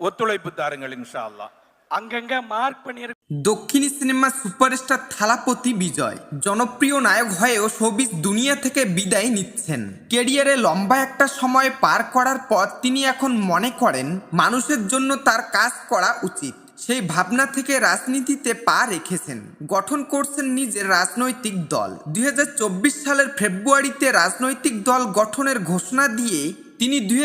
ஒத்துழைப்பு தாருங்கள் இன்ஷா அல்லாஹ் அங்கங்க மார்க் பண்ணியிருக்க দক্ষিণী সিনেমা সুপারস্টার থালাপতি বিজয় জনপ্রিয় নায়ক হয়েও শোবিজ দুনিয়া থেকে বিদায় নিচ্ছেন কেরিয়ারে লম্বা একটা সময় পার করার পর তিনি এখন মনে করেন মানুষের জন্য তার কাজ করা উচিত সেই ভাবনা থেকে রাজনীতিতে পা রেখেছেন গঠন করছেন নিজের রাজনৈতিক দল দুই সালের ফেব্রুয়ারিতে রাজনৈতিক দল গঠনের ঘোষণা দিয়ে তিনি দুই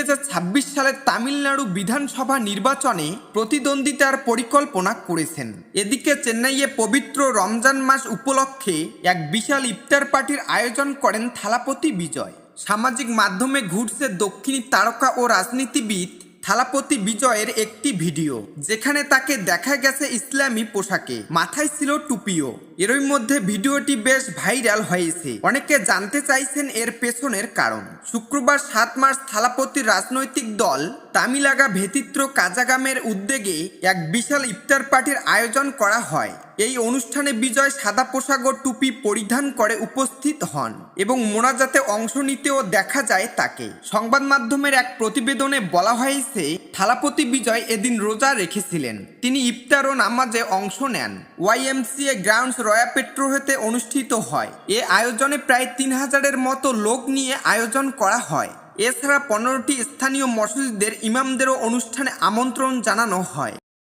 সালের তামিলনাড়ু বিধানসভা নির্বাচনে প্রতিদ্বন্দ্বিতার পরিকল্পনা করেছেন। এদিকে চেন্নাইয়ে পবিত্র রমজান মাস উপলক্ষে এক বিশাল ইফতার পার্টির আয়োজন করেন থালাপতি বিজয়। সামাজিক মাধ্যমে ঘুরছে দক্ষিণী তারকা ও রাজনীতিবিদ থালাপতি বিজয়ের একটি ভিডিও, যেখানে তাকে দেখা গেছে ইসলামী পোশাকে। মাথায় ছিল টুপিও। এরই মধ্যে ভিডিওটি বেশ ভাইরাল হয়েছে। অনেকে জানতে চাইছেন এর পেছনের কারণ। শুক্রবার সাত মার্চ থালাপতির রাজনৈতিক দল তামিলাগা ভেতিত্র কাজাগামের উদ্যোগে এক বিশাল ইফতার পার্টির আয়োজন করা হয়। এই অনুষ্ঠানে বিজয় সাদা পোশাক ও টুপি পরিধান করে উপস্থিত হন এবং মোনাজাতে অংশ নিতেও দেখা যায় তাকে। সংবাদ মাধ্যমের এক প্রতিবেদনে বলা হয়েছে, থালাপতি বিজয় এদিন রোজা রেখেছিলেন। তিনি ইফতার ও নামাজে অংশ নেন। ওয়াইএমসিএ গ্রাউন্ডস রয়া পেট্রো হতে অনুষ্ঠিত হয়। এ আয়োজনে প্রায় তিন হাজারের মতো লোক নিয়ে আয়োজন করা হয়। এছাড়া পনেরোটি স্থানীয় মসজিদের ইমামদেরও অনুষ্ঠানে আমন্ত্রণ জানানো হয়।